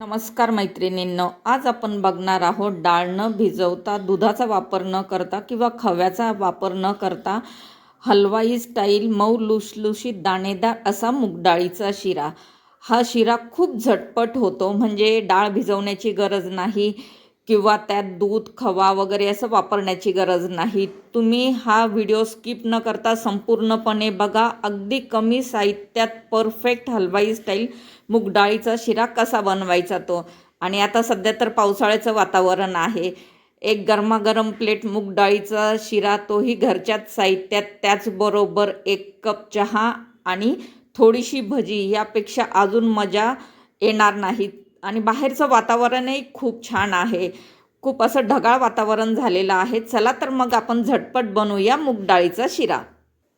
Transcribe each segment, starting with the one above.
नमस्कार मैत्रिणींनो आज आपण बघणार आहोत डाळ न भिजवता दुधाचा वापर न करता किंवा खव्याचा वापर न करता हलवाई स्टाईल मऊ लुसलुशीत दाणेदार असा मूगडाळीचा शिरा. हा शिरा खूप झटपट होतो म्हणजे डाळ भिजवण्याची गरज नाही. किंवा त्यात दूध खवा वगैरे असं वापरण्याची गरज नाही. तुम्ही हा व्हिडिओ स्किप न करता संपूर्णपणे बघा. अगदी कमी साहित्यात परफेक्ट हलवाई स्टाईल मूगडाळीचा शिरा कसा बनवायचा तो? आणि आता सध्या तर पावसाळ्याचं वातावरण आहे. एक गरमागरम प्लेट मूगडाळीचा शिरा तोही घरच्याच साहित्यात. त्याचबरोबर एक कप चहा आणि थोडीशी भजी यापेक्षा अजून मजा येणार नाहीत. आणि बाहेरचं वातावरणही खूप छान आहे. खूप असं ढगाळ वातावरण झालेलं आहे. चला तर मग आपण झटपट बनवूया मूगडाळीचा शिरा.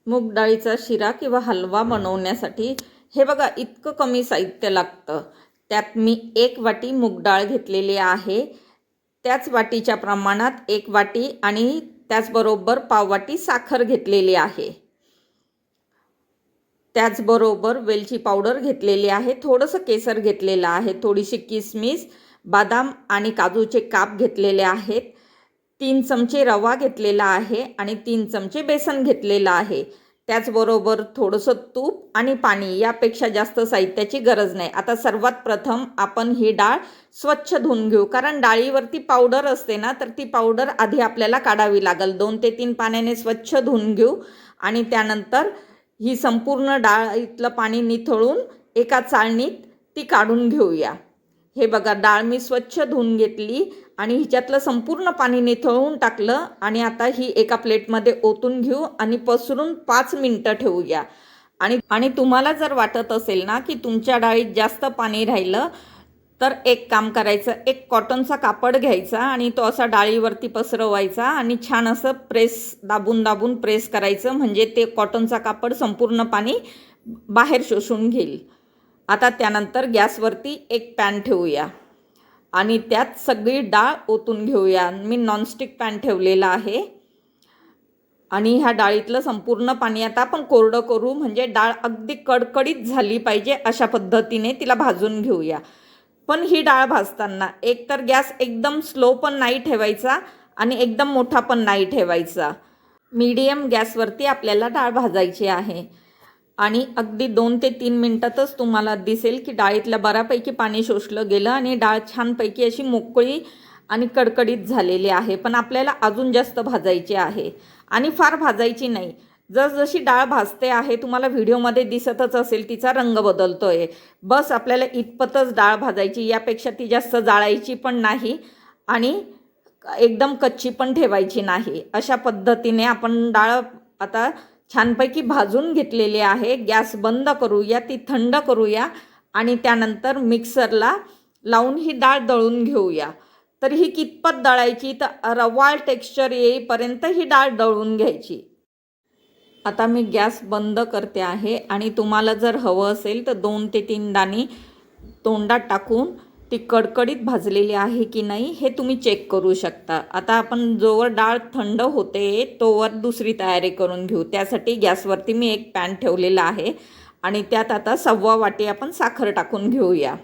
मूगडाळीचा शिरा किंवा हलवा बनवण्यासाठी हे बघा इतकं कमी साहित्य लागतं. त्यात मी एक वाटी मूगडाळ घेतलेली आहे. त्याच वाटीच्या प्रमाणात एक वाटी आणि त्याचबरोबर पाववाटी साखर घेतलेली आहे. त्याचबरोबर वेलची पावडर घेतलेली आहे थोडंसं केसर घेतलेलं आहे थोडीशी किसमिस बदाम आणि काजूचे काप घेतलेले आहेत तीन चमचे रवा घेतलेला आहे आणि तीन चमचे बेसन घेतलेलं आहे. त्याचबरोबर थोडंसं तूप आणि पाणी यापेक्षा जास्त साहित्याची गरज नाही. आता सर्वात प्रथम आपण ही डाळ स्वच्छ धुवून घेऊ कारण डाळीवरती पावडर असते ना तर ती पावडर आधी आपल्याला काढावी लागेल. दोन ते तीन पाण्याने स्वच्छ धुवून घेऊ आणि त्यानंतर ही संपूर्ण डाळीतलं पाणी निथळून एका चाळणीत ती काढून घेऊया. हे बघा डाळ मी स्वच्छ धुवून घेतली आणि हिच्यातलं संपूर्ण पाणी निथळून टाकलं आणि आता ही एका प्लेटमध्ये ओतून घेऊ आणि पसरून पाच मिनटं ठेवूया. आणि आणि तुम्हाला जर वाटत असेल ना की तुमच्या डाळीत जास्त पाणी राहिलं तर एक काम करायचं एक कॉटनचा कापड घ्यायचा आणि तो असा डाळीवरती पसरवायचा आणि छान असं प्रेस दाबून दाबून प्रेस करायचं. म्हणजे ते कॉटनचा कापड संपूर्ण पाणी बाहेर शोषून घेईल. आता त्यानंतर गॅसवरती एक पॅन ठेवूया. आणि त्यात सगळी डाळ ओतून घेऊया. मी नॉनस्टिक पॅन ठेवलेला आहे. आणि ह्या डाळीतलं संपूर्ण पाणी आता आपण कोरडं करू. म्हणजे डाळ अगदी कडकडीत झाली पाहिजे अशा पद्धतीने तिला भाजून घेऊया. पण ही डाळ भाजताना एकतर गॅस एकदम स्लो पण नाही ठेवायचा आणि एकदम मोठा पण नाही ठेवायचा. मीडियम गॅसवरती आपल्याला डाळ भाजायची आहे. आणि अगदी दोन ते तीन मिनटातच तुम्हाला दिसेल की डाळीतल्या बऱ्यापैकी पाणी शोषलं गेलं आणि डाळ छानपैकी अशी मोकळी आणि कडकडीत झालेली आहे. पण आपल्याला अजून जास्त भाजायची आहे. आणि फार भाजायची नाही. जसजशी डाळ भाजते आहे तुम्हाला व्हिडिओमध्ये दिसतच असेल तिचा रंग बदलतो आहे बस आपल्याला इतपतच डाळ भाजायची यापेक्षा ती जास्त जाळायची पण नाही आणि एकदम कच्ची पण ठेवायची नाही. अशा पद्धतीने आपण डाळ आता छानपैकी भाजून घेतलेली आहे. गॅस बंद करूया ती थंड करूया आणि त्यानंतर मिक्सरला लावून ही डाळ दळून घेऊया. तर ही कितपत दळायची तर रवाळ टेक्स्चर येईपर्यंत ही डाळ दळून घ्यायची. आता मी गॅस बंद करते आहे आणि तुम्हाला जर हवं असेल तर दोन ते तीन दाणी तोंडात टाकून ती कडकडीत भाजलेली आहे की नाही हे तुम्ही चेक करू शकता. आता आपण जोवर डाळ थंड होते तोवर दुसरी तयारी करून घेऊ. त्यासाठी गॅसवरती मी एक पॅन ठेवलेला आहे आणि त्यात आता सव्वा वाटी आपण साखर टाकून घेऊया.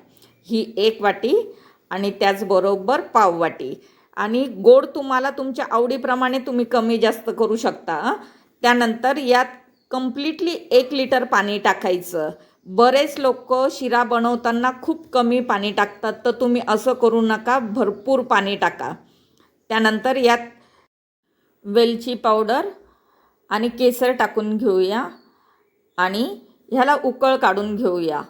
ही एक वाटी आणि त्याचबरोबर पाव वाटी. आणि गोड तुम्हाला तुमच्या आवडीप्रमाणे तुम्ही कमी जास्त करू शकता त्यानंतर यात कम्प्लिटली एक लिटर पाणी टाकायचं. बरेच लोक शिरा बनवताना खूप कमी पाणी टाकतात तर तुम्ही असं करू नका भरपूर पाणी टाका. त्यानंतर यात वेलची पावडर आणि केसर टाकून घेऊया आणि ह्याला उकळ काढून घेऊया.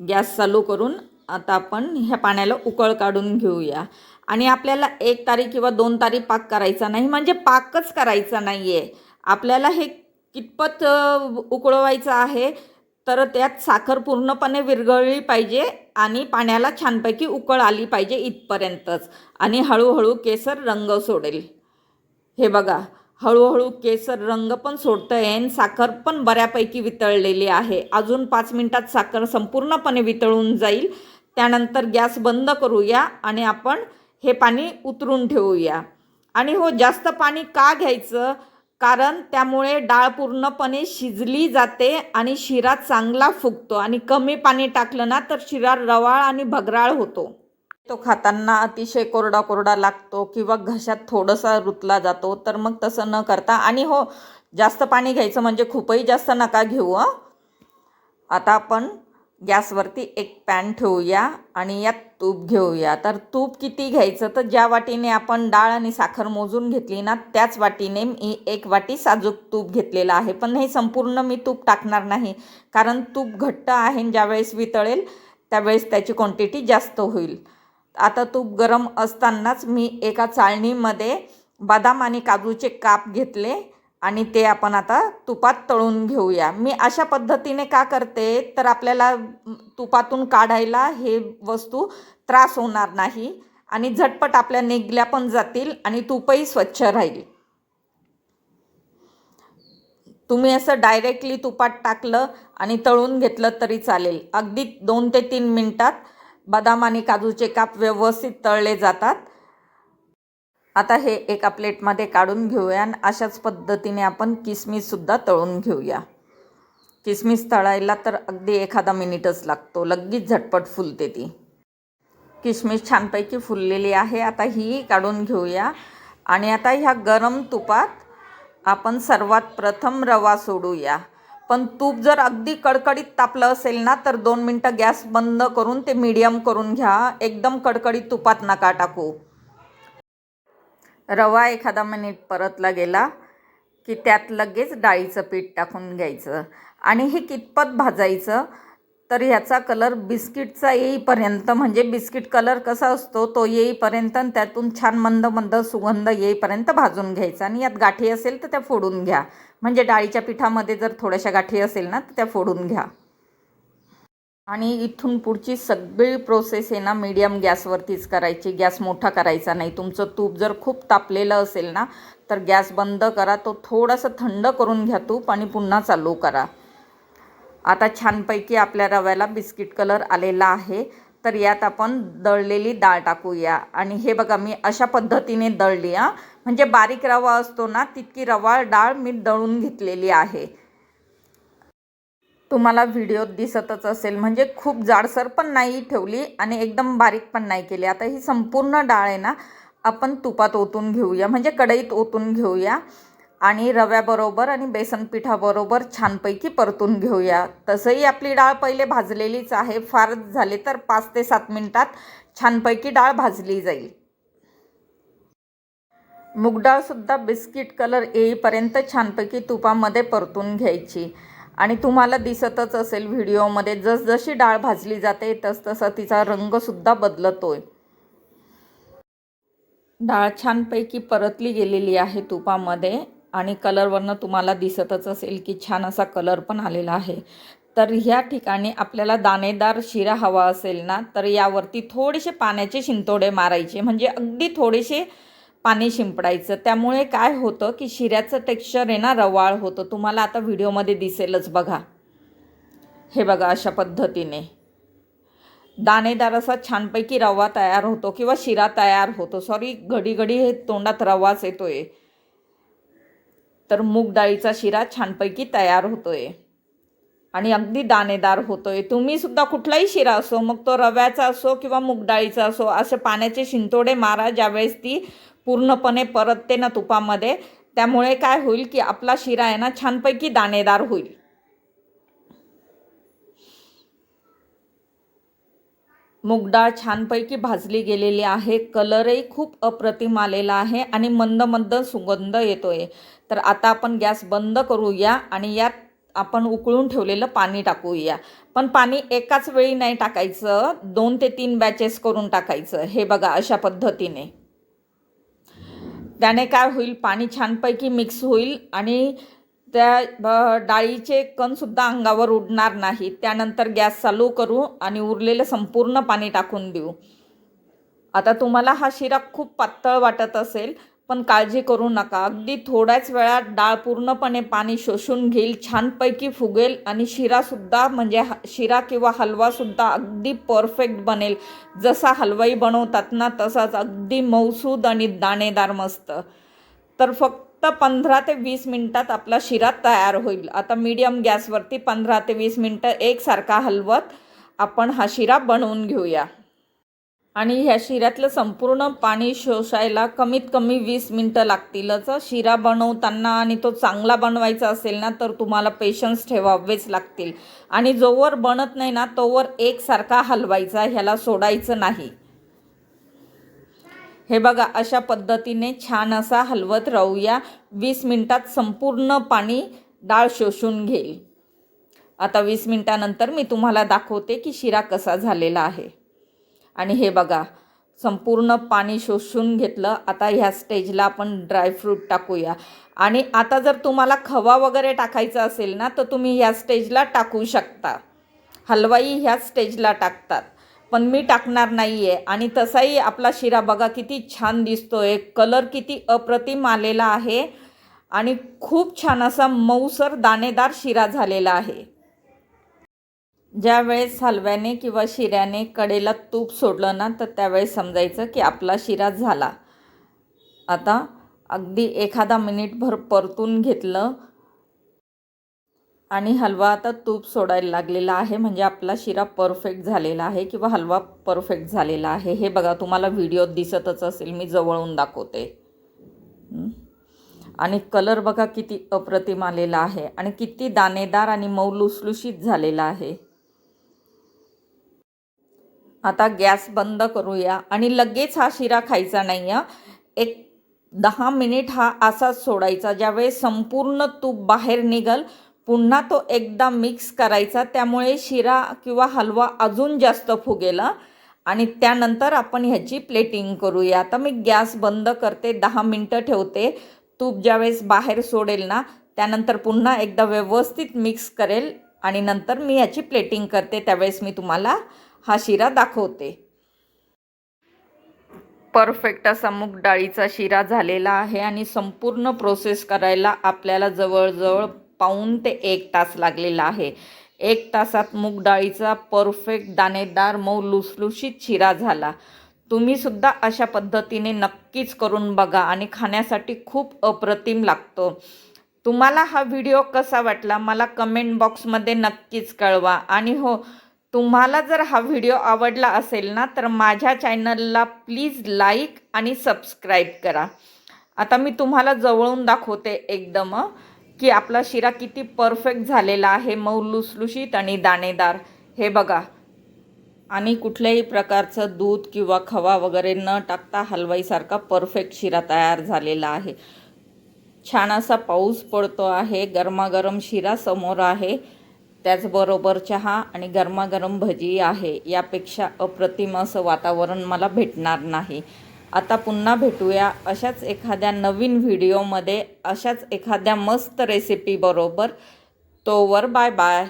गॅस चालू करून आता आपण ह्या पाण्याला उकळ काढून घेऊया. आणि आपल्याला एक तारी किंवा दोन तारी पाक करायचा नाही म्हणजे पाकच करायचा नाही आहे आपल्याला हे कितपत उकळवायचं आहे तर त्यात साखर पूर्णपणे विरघळली पाहिजे आणि पाण्याला छानपैकी उकळ आली पाहिजे इथपर्यंतच. आणि हळूहळू केसर रंग सोडेल. हे बघा हळूहळू केसर रंग पण सोडतं आहे साखर पण बऱ्यापैकी वितळलेली आहे. अजून पाच मिनटात साखर संपूर्णपणे वितळून जाईल. त्यानंतर गॅस बंद करूया आणि आपण हे पाणी उतरून ठेवूया. आणि हो जास्त पाणी का घ्यायचं? कारण त्यामुळे डाळ पूर्णपणे शिजली जाते आणि शिरा चांगला फुगतो आणि कमी पाणी टाकलं ना तर शिरा रवाळ आणि भगराळ होतो. तो खाताना अतिशय कोरडा कोरडा लागतो किंवा घशात थोडंसा रुतला जातो तर मग तसं न करता आणि हो जास्त पाणी घ्यायचं म्हणजे खूपही जास्त नका घेऊ आता आपण गॅसवरती एक पॅन ठेवूया आणि यात तूप घेऊया. तर तूप किती घ्यायचं? तर ज्या वाटीने आपण डाळ आणि साखर मोजून घेतली ना त्याच वाटीने मी एक वाटी साजूक तूप घेतलेलं आहे. पण हे संपूर्ण मी तूप टाकणार नाही. कारण तूप घट्ट आहे आणि ज्यावेळेस वितळेल त्यावेळेस त्याची क्वांटिटी जास्त होईल. आता तूप गरम असतानाच मी एका चाळणीमध्ये बदाम आणि काजूचे काप घेतले. आणि ते आपण आता तुपात तळून घेऊया. मी अशा पद्धतीने का करते? तर आपल्याला तुपातून काढायला हे वस्तू त्रास होणार नाही आणि झटपट आपल्या निघल्या पण जातील आणि तुपही स्वच्छ राहील. तुम्ही असं डायरेक्टली तुपात टाकलं आणि तळून घेतलं तरी चालेल. अगदी दोन ते तीन मिनटात बदाम आणि काजूचे काप व्यवस्थित तळले जातात. आता हे एका प्लेटमध्ये काढून घेऊया आणि अशाच पद्धतीने आपण किसमिससुद्धा तळून घेऊया. किसमिस तळायला तर अगदी एखादा मिनिटच लागतो. लगेच झटपट फुलते ती. किसमिस छानपैकी फुललेली आहे. आता ही काढून घेऊया. आणि आता ह्या गरम तुपात आपण सर्वात प्रथम रवा सोडूया. पण तूप जर अगदी कडकडीत तापलं असेल ना तर दोन मिनटं गॅस बंद करून ते मीडियम करून घ्या. एकदम कडकडीत तुपात नका टाकू. रवा एखादा मिनिट परतला गेला की त्यात लगेच डाळीचं पीठ टाकून घ्यायचं. आणि हे कितपत भाजायचं? तर ह्याचा कलर बिस्किटचा येईपर्यंत म्हणजे बिस्किट कलर कसा असतो तो येईपर्यंत आणि त्यातून छान मंद मंद सुगंध येईपर्यंत भाजून घ्यायचा. आणि यात गाठी असेल तर त्या फोडून घ्या. म्हणजे डाळीच्या पिठामध्ये जर थोड्याशा गाठी असेल ना तर त्या फोडून घ्या. आणि इथून पुढची सगळी प्रोसेस आहे ना मीडियम गॅसवरतीच करायची. गॅस मोठा करायचा नाही. तुमचं तूप जर खूप तापलेलं असेल ना तर गॅस बंद करा. तो थोडंसं थंड करून घ्या तूप आणि पुन्हा चालू करा. आता छानपैकी आपल्या रव्याला बिस्किट कलर आलेला आहे. तर यात आपण दळलेली डाळ टाकूया. आणि हे बघा मी अशा पद्धतीने दळली हां. म्हणजे बारीक रवा असतो ना तितकी रवाळ डाळ मी दळून घेतलेली आहे. तुम्हाला व्हिडिओत दिसतच असेल. म्हणजे खूप जाडसर पण नाही ठेवली आणि एकदम बारीक पण नाही केली. आता ही संपूर्ण डाळ आहे ना आपण तुपात ओतून घेऊया. म्हणजे कढईत ओतून घेऊया. आणि रव्याबरोबर आणि बेसन पिठाबरोबर छानपैकी परतून घेऊया. तसंही आपली डाळ पहिले भाजलेलीच आहे. फार झाले तर पाच ते सात मिनटात छानपैकी डाळ भाजली जाईल. मुगडाळसुद्धा बिस्किट कलर येईपर्यंत छानपैकी तुपामध्ये परतून घ्यायची. आणि तुम्हाला दिसतच असेल व्हिडिओमध्ये जसजशी डाळ भाजली जाते तसतसा तिचा रंगसुद्धा बदलतोय. डाळ छानपैकी परतली गेलेली आहे तुपामध्ये आणि कलरवरनं तुम्हाला दिसतच असेल की छान असा कलर पण आलेला आहे. तर ह्या ठिकाणी आपल्याला दाणेदार शिरा हवा असेल ना तर यावरती थोडेसे पाण्याचे शिंतोडे मारायचे. म्हणजे अगदी थोडेसे पाणी शिंपडायचं. त्यामुळे काय होतं की शिऱ्याचं टेक्स्चर आहे ना रवाळ होतं. तुम्हाला आता व्हिडिओमध्ये दिसेलच बघा. हे बघा अशा पद्धतीने. दाणेदार असा छानपैकी रवा तयार होतो किंवा शिरा तयार होतो. सॉरी घडी घडी हे तोंडात रवाच येतोय. तर मूग डाळीचा शिरा छानपैकी तयार होतोय. आणि अगदी दाणेदार होतोय. तुम्ही सुद्धा कुठलाही शिरा असो मग तो रव्याचा असो किंवा मूग डाळीचा असो असे पाण्याचे शिंतोडे मारा ज्यावेळेस ती पूर्णपणे परतते ना तुपामध्ये. त्यामुळे काय होईल की आपला शिरा आहे ना छानपैकी दाणेदार होईल. मूग डाळ छानपैकी भाजली गेलेली आहे. कलरही खूप अप्रतिम आलेला आहे आणि मंद मंद सुगंध येतोय. तर आता आपण गॅस बंद करूया आणि यात आपण उकळून ठेवलेलं पाणी टाकूया. पण पाणी एकाच वेळी नाही टाकायचं. दोन ते तीन बॅचेस करून टाकायचं. हे बघा अशा पद्धतीने. त्याने काय होईल? पाणी छानपैकी मिक्स होईल आणि त्या डाळीचे कणसुद्धा अंगावर उडणार नाही. त्यानंतर गॅस चालू करू आणि उरलेलं संपूर्ण पाणी टाकून देऊ. आता तुम्हाला हा शिरा खूप पातळ वाटत असेल पण काळजी करू नका. अगदी थोड्याच वेळात डाळ पूर्णपणे पाणी शोषून घेईल छानपैकी फुगेल आणि शिरासुद्धा म्हणजे ह शिरा किंवा हलवासुद्धा अगदी परफेक्ट बनेल. जसा हलवाई बनवतात ना तसाच अगदी मौसूद आणि दाणेदार मस्त. तर फक्त फक्त पंधरा ते वीस मिनटात आपला शिरा तयार होईल. आता मीडियम गॅसवरती पंधरा ते वीस मिनटं एकसारखा हलवत आपण हा शिरा बनवून घेऊया. आणि ह्या शिऱ्यातलं संपूर्ण पाणी शोषायला कमीत कमी वीस मिनटं लागतीलच. शिरा बनवताना आणि तो चांगला बनवायचा असेल ना तर तुम्हाला पेशन्स ठेवावेच लागतील. आणि जोवर बनत नाही ना तोवर एकसारखा हलवायचा ह्याला सोडायचं नाही. हे बघा अशा पद्धतीने छान असा हलवत राहूया. वीस मिनटात संपूर्ण पाणी डाळ शोषून घेईल. आता वीस मिनटानंतर मी तुम्हाला दाखवते की शिरा कसा झालेला आहे. आणि हे बघा संपूर्ण पाणी शोषून घेतलं. आता ह्या स्टेजला आपण ड्रायफ्रूट टाकूया. आणि आता जर तुम्हाला खवा वगैरे टाकायचा असेल ना तर तुम्ही ह्या स्टेजला टाकू शकता. हलवाई ह्या स्टेजला टाकतात. पण मी टाकणार नाही आहे आणि तसाही आपला शिरा बघा किती छान दिसतो आहे कलर किती अप्रतिम आलेला आहे. आणि खूप छान असा मऊसर दाणेदार शिरा झालेला आहे. ज्या वेळेस हलव्याने किंवा शिऱ्याने कडेला तूप सोडलं ना तर त्यावेळेस समजायचं की आपला शिरा झाला. आता अगदी एखादा मिनिटभर परतून घेतलं आणि हलवा आता तूप सोडायला लागलेला आहे म्हणजे आपला शिरा परफेक्ट झालेला आहे किंवा हलवा परफेक्ट झालेला आहे. हे बघा तुम्हाला व्हिडिओत दिसतच असेल मी जवळून दाखवते. आणि कलर बघा किती अप्रतिम आलेला आहे आणि किती दाणेदार आणि मऊ लुसलुशीत झालेला आहे. आता गॅस बंद करूया. आणि लगेच हा शिरा खायचा नाही आहे एक दहा मिनिट हा असाच सोडायचा. ज्यावेळेस संपूर्ण तूप बाहेर निघल पुन्हा तो एकदा मिक्स करायचा. त्यामुळे शिरा किंवा हलवा अजून जास्त फुगेला. आणि त्यानंतर आपण ह्याची प्लेटिंग करूया. आता मी गॅस बंद करते दहा मिनटं ठेवते. तूप ज्यावेळेस बाहेर सोडेल ना त्यानंतर पुन्हा एकदा व्यवस्थित मिक्स करेल. आणि नंतर मी ह्याची प्लेटिंग करते. त्यावेळेस मी तुम्हाला हा शिरा दाखवते. परफेक्ट असा मूग डाळीचा शिरा झालेला आहे आणि संपूर्ण प्रोसेस करायला आपल्याला जवळजवळ पाऊण ते एक तास लागलेला आहे. एक तासात मूग डाळीचा परफेक्ट दाणेदार मऊ लुसलुशीत शिरा झाला. तुम्हीसुद्धा अशा पद्धतीने नक्कीच करून बघा आणि खाण्यासाठी खूप अप्रतिम लागतो. तुम्हाला हा व्हिडिओ कसा वाटला मला कमेंट बॉक्समध्ये नक्कीच कळवा. आणि हो तुम्हाला जर हा व्हिडिओ आवडला असेल ना तर माझ्या चॅनलला प्लीज लाईक आणि सबस्क्राईब करा. आता मी तुम्हाला जवळून दाखवते एकदम की आपला शिरा किती परफेक्ट झालेला आहे मऊ लुसलुशीत आणि दाणेदार. हे बघा. आणि कुठल्याही प्रकारचं दूध किंवा खवा वगैरे न टाकता हलवाईसारखा परफेक्ट शिरा तयार झालेला आहे. छान असा पाऊस पडतो आहे गरमागरम शिरा समोर आहे. त्याचबरोबर चहा आणि गरमागरम भजी आहे यापेक्षा अप्रतिम असं वातावरण मला भेटणार नाही. आता पुन्हा भेटूया अशाच एखाद्या नवीन व्हिडिओमध्ये अशाच एखाद्या मस्त रेसिपीबरोबर तोवर बाय बाय